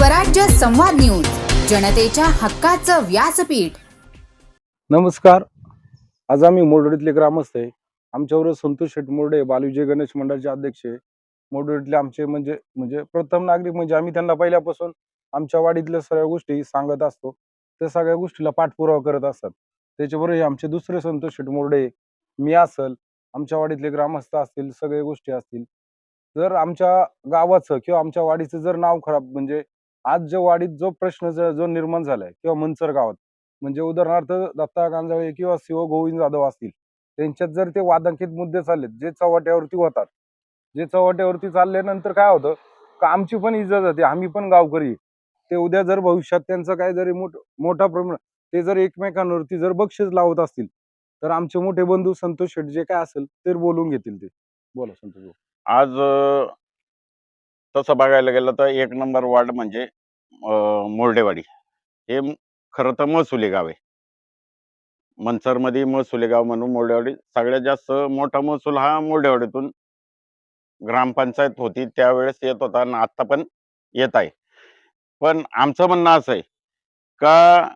स्वराज्य संवाद न्यूज जनतेच्या हक्काचं व्यासपीठ. नमस्कार. आज आम्ही मोडोडीतले ग्रामस्थ आहे. आमच्यावर संतोष शेठ मोरडे बालविजय गणेश मंडळाचे अध्यक्ष आहे. आमचे म्हणजे म्हणजे प्रथम नागरिक म्हणजे आम्ही त्यांना पहिल्यापासून आमच्या वाडीतल्या सगळ्या गोष्टी सांगत असतो. त्या सगळ्या गोष्टीला पाठपुरावा करत असतात. त्याच्याबरोबर आमचे दुसरे संतोष शेठ मोरडे मी असल आमच्या वाडीतले ग्रामस्थ असतील सगळे गोष्टी असतील. जर आमच्या गावाचं किंवा आमच्या वाडीचं जर नाव खराब म्हणजे आज जो वाडीत जो प्रश्न जो निर्माण झालाय किंवा मंचर गावात म्हणजे उदाहरणार्थ दत्ता गांजाळे किंवा शिव गोविंद जाधव असतील त्यांच्यात जर ते वादांकित मुद्दे चाललेत जे चव्हाट्यावरती होतात जे चव्हाट्यावरती चालल्यानंतर काय होतं का आमची पण इज्जत जाते आम्ही पण गावकरी ते उद्या जर भविष्यात त्यांचं काय जरी मोठ मोठा प्रमाण ते जर एकमेकांवरती जर बक्षीस लावत असतील तर आमचे मोठे बंधू संतोष शेट जे काय असेल ते बोलून घेतील ते. बोला संतोष आज तसं बघायला गेलं तर एक नंबर वार्ड म्हणजे मोर्डेवाडी. हे खरं तर महसुली गाव आहे. मनसरमध्ये महसुली गाव म्हणून मोर्डेवाडी. सगळ्यात जास्त मोठा महसूल हा मोर्डेवाडीतून ग्रामपंचायत होती. त्यावेळेस येत होता आणि आता पण येत आहे. पण आमचं म्हणणं असं आहे का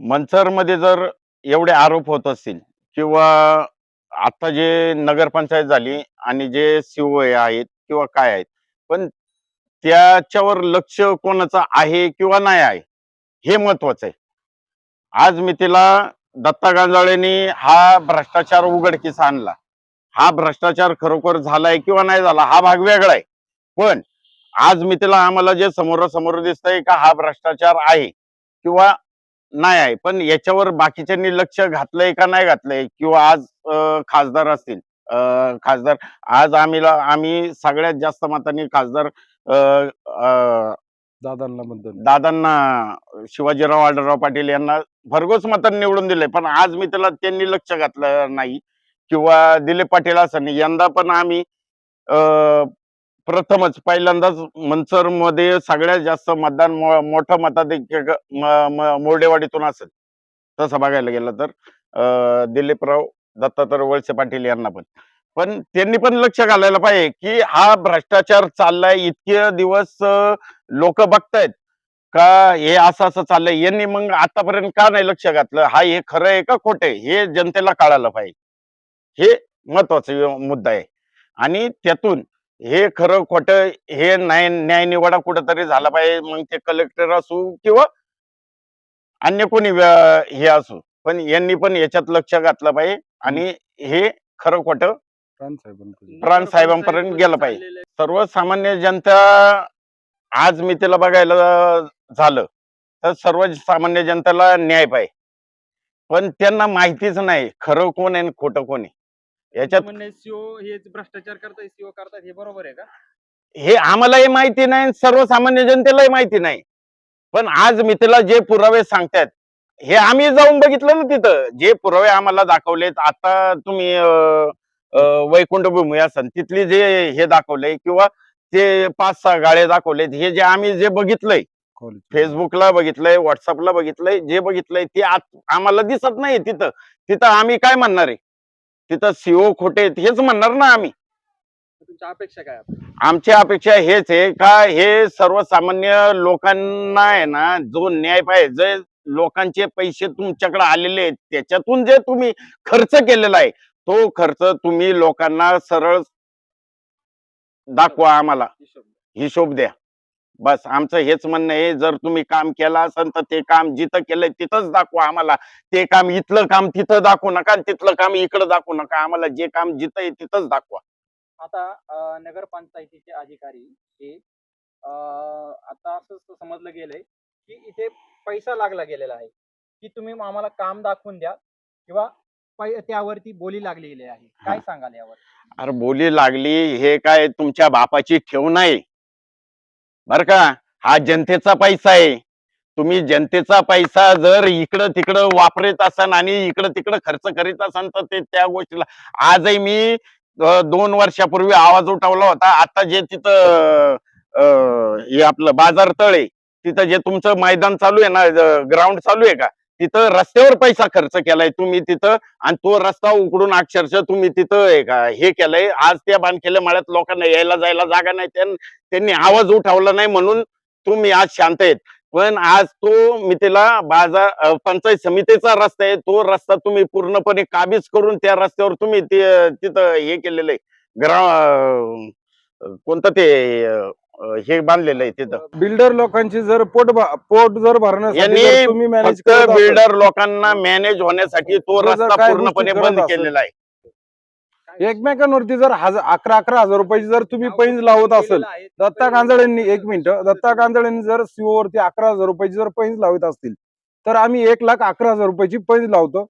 मनसरमध्ये जर एवढे आरोप होत असतील किंवा आता जे नगरपंचायत झाली आणि जे सीओ आहेत किंवा काय आहेत. पण त्याच्यावर लक्ष कोणाचं आहे किंवा नाही आहे हे महत्वाचं आहे. आज मी तिला दत्ता गांजाळेनी हा भ्रष्टाचार उघडकीस आणला. हा भ्रष्टाचार खरोखर झालाय किंवा नाही झाला हा भाग वेगळा आहे. पण आज मी तिला आम्हाला जे समोरासमोर दिसतंय का हा भ्रष्टाचार आहे किंवा नाही आहे पण याच्यावर बाकीच्यांनी लक्ष घातलंय का नाही घातलंय किंवा आज खासदार असतील खासदार. आज आम्ही आम्ही सगळ्यात जास्त मतांनी खासदार दादांना बद्दल दादांना शिवाजीराव आढळराव पाटील यांना भरघोस मतांनी निवडून दिले पण आज मी त्याला त्यांनी लक्ष घातलं नाही किंवा दिलीप पाटील असं नाही. यंदा पण आम्ही अं, प्रथमच पहिल्यांदाच मनसरमध्ये सगळ्यात जास्त मतदान मोठं मताधिक्य ग- म- म- मोर्डेवाडीतून असेल. तसं बघायला गेलं तर अं, दिलीपराव दत्तात्रय वळसे पाटील यांना पण. पण त्यांनी पण लक्ष घालायला पाहिजे की हा भ्रष्टाचार चाललाय इतके दिवस लोक बघतायत. का हे असं असं चाललंय? यांनी मग आतापर्यंत का नाही लक्ष घातलं? हा हे खरं आहे का खोटं आहे? हे जनतेला कळायला पाहिजे. हे महत्त्वाचा मुद्दा आहे. आणि त्यातून हे खरं खोटं हे न्याय न्याय निवाडा कुठंतरी झाला पाहिजे मग ते कलेक्टर असू किंवा अन्य कोणी हे असू. पण यांनी पण याच्यात लक्ष घातलं पाहिजे. आणि हे खरं खोटं प्राण साहेबांपर्यंत गेलं पाहिजे. सर्वसामान्य जनता आज मी तिला बघायला झालं तर सर्वसामान्य जनतेला न्याय पाहिजे. पण त्यांना माहितीच नाही खरं कोण आहे आणि खोटं कोण आहे. याच्यात हे भ्रष्टाचार करताय सीओ करतात हे बरोबर आहे का? हे आम्हालाही माहिती नाही सर्वसामान्य जनतेलाही माहिती नाही. पण आज मी तिला जे पुरावे सांगतायत हे आम्ही जाऊन बघितलं ना तिथं. जे पुरावे आम्हाला दाखवलेत आता तुम्ही वैकुंठ भूमी असन तिथली जे हे दाखवले किंवा ते पाच सहा गाळे दाखवलेत हे जे आम्ही जे बघितलंय फेसबुकला बघितलंय व्हॉट्सअपला बघितलंय जे बघितलंय ते आम्हाला दिसत नाही तिथं. तिथं आम्ही काय म्हणणार आहे? तिथं सीओ खोटे आहेत हेच म्हणणार ना आम्ही. अपेक्षा काय? आमची अपेक्षा हेच आहे का हे सर्वसामान्य लोकांना आहे ना जो न्याय पाहिजे लोकांचे पैसे तुमच्याकडे आलेले आहेत त्याच्यातून जे तुम्ही खर्च केलेला आहे तो खर्च तुम्ही लोकांना सरळ दाखवा आम्हाला. हिशोब. द्या. बस आमचं हेच म्हणणं आहे जर तुम्ही काम केलं असेल तर ते काम जिथं केलंय तिथंच दाखवा आम्हाला. ते काम इथलं काम तिथं दाखवू नका तिथलं काम इकडं दाखवू नका. आम्हाला जे काम जिथं आहे तिथंच दाखवा. आता नगरपंचायतीचे अधिकारी हे आता असं समजलं गेलंय की इथे पैसा लागला गेलेला आहे. की तुम्ही आम्हाला काम दाखवून द्या किंवा त्यावरती बोली लागलेली आहे. काय सांगाल यावर? अरे बोली लागली हे काय तुमच्या बापाची ठेव नाही. बर का? हा जनतेचा पैसा आहे. तुम्ही जनतेचा पैसा जर इकडं तिकडं वापरत असाल आणि इकडं तिकडं खर्च करीत असाल तर ते त्या गोष्टीला आजही मी दोन वर्षापूर्वी आवाज उठवला होता. आता जे तिथं हे आपलं बाजार तळ आहे तिथं जे तुमचं मैदान चालू आहे ना ग्राउंड चालू आहे का? तिथं रस्त्यावर पैसा खर्च केलाय तुम्ही तिथं आणि तो रस्ता उकडून अक्षरशः तुम्ही तिथं हे केलंय. आज त्या बांधकेल्या मळ्यात लोकांना यायला जायला जागा नाही. त्यांनी आवाज उठवला नाही म्हणून तुम्ही आज शांत आहेत. पण आज तो मी तिला बाजार पंचायत समितीचा रस्ता आहे. तो रस्ता तुम्ही पूर्णपणे काबीज करून त्या रस्त्यावर तुम्ही ते तिथं हे केलेलं आहे. ग्रा कोणतं ते हे बांधलेलं आहे तिथं. बिल्डर लोकांची जर पोट भा- पोट जर भरण्यासाठी यांनी जर तुम्ही मॅनेज फक्त बिल्डर लोकांना मॅनेज होण्यासाठी तो तो जर रस्ता काय पूर्णपणे बंद असेल, केलेला आहे. एकमेकांवरती जर हजार अकरा अकरा हजार रुपयाची जर तुम्ही पैंज लावत असेल दत्ता कांजळेंनी एक मिनिट दत्ता कांजळेंनी जर सीओ वरती अकरा हजार रुपयाची जर पैंज लावत असतील तर आम्ही एक लाख अकरा हजार रुपयाची पैंज लावतो.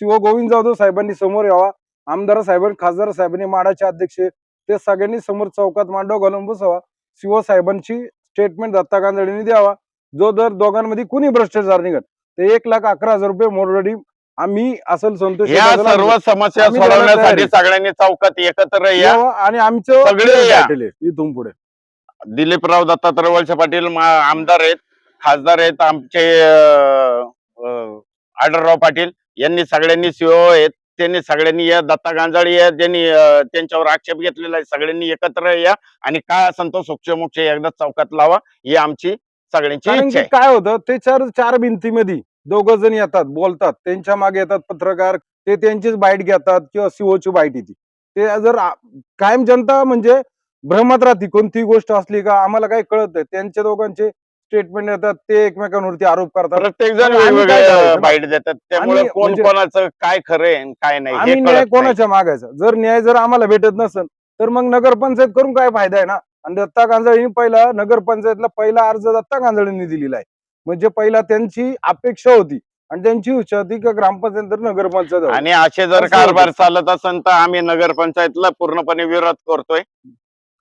सीओ गोविंद जाधव साहेबांनी समोर यावा आमदार साहेबांनी खासदार साहेबांनी माडाचे अध्यक्ष ते सगळ्यांनी समोर चौकात मांडव घालून बसावा. सीओ साहेबांची स्टेटमेंट दत्ता कांजळेंनी द्यावा जो दर दोघांमध्ये कुणी भ्रष्टाचार निघत ते एक लाख अकरा हजार रुपये मोरडी आम्ही असल संतोष या सर्व. समस्या सोडवण्यासाठी. सगळ्यांनी चौकात एकत्र या यावं आणि आमचं सगळे इथून पुढे दिलीपराव दत्तात्रय वळसे पाटील आमदार आहेत खासदार आहेत आमचे आढळराव पाटील यांनी सगळ्यांनी सीओ आहेत त्यांनी सगळ्यांनी या दत्ता गांजाळी या ज्यांनी त्यांच्यावर आक्षेप घेतलेला आहे सगळ्यांनी एकत्र या आणि काय असेल तो सोक्ष मोक्ष एकदा चौकात लावा ही आमची सगळ्यांची इच्छा आहे. काय होतं ते चार चार भिंतीमध्ये दोघ जण येतात बोलतात त्यांच्या मागे येतात पत्रकार ते त्यांचीच बाईट घेतात किंवा सीओची बाईट येते. ते जर कायम जनता म्हणजे भ्रमात राहते कोणती गोष्ट असली का आम्हाला काही कळत नाही त्यांच्या दोघांचे स्टेटमेंट येतात ते एकमेकांवरती आरोप करतात प्रत्येक जण आणि आम्ही काय करायचं वेगवेगळे ना? बाईट देतात त्यामुळे आम्ही कोण म्हणजे- कोणाचं काय खरंय आणि काय नाही हे आम्ही कळत न्याय नाही. कोणाच्या मागायचा जर न्याय जर आम्हाला भेटत नसेल तर मग नगरपंचायत करून काय फायदा आहे ना आणि दत्ता गांजळींनी पहिला नगरपंचायतला पहिला अर्ज दत्ता गांजळींनी दिलेला आहे म्हणजे पहिला त्यांची अपेक्षा होती आणि त्यांची इच्छा होती की ग्रामपंचायत तर नगरपंचायत व्हावी. आणि असे जर असं कारभार होतं. चालत असेल तर आम्ही नगरपंचायतला पूर्णपणे विरोध करतोय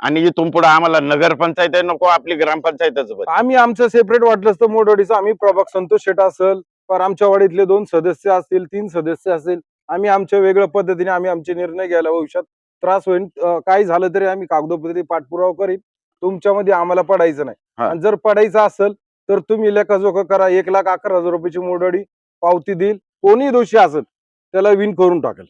आणि इथून पुढे आम्हाला नगरपंचायत नको आपली ग्रामपंचायतच बस आम्ही आमचं सेपरेट वाटलं असतं मोडवाडीचं आम्ही प्रभाग संतोष शेट असेल पर आमच्या वाडीतले दोन सदस्य असतील तीन सदस्य असतील आम्ही आमच्या वेगळ्या पद्धतीने आम्ही आमचे निर्णय घ्यायला भविष्यात त्रास होईल काही झालं तरी आम्ही कागदोपत्री पाठपुरावा करीत तुमच्यामध्ये आम्हाला पडायचं नाही. आणि जर पडायचं असेल तर तुम्ही लेखाजोखा करा. एक लाख अकरा हजार रुपयाची मोडवाडी पावती देईल. कोणी दोषी असेल त्याला विन करून टाकेल.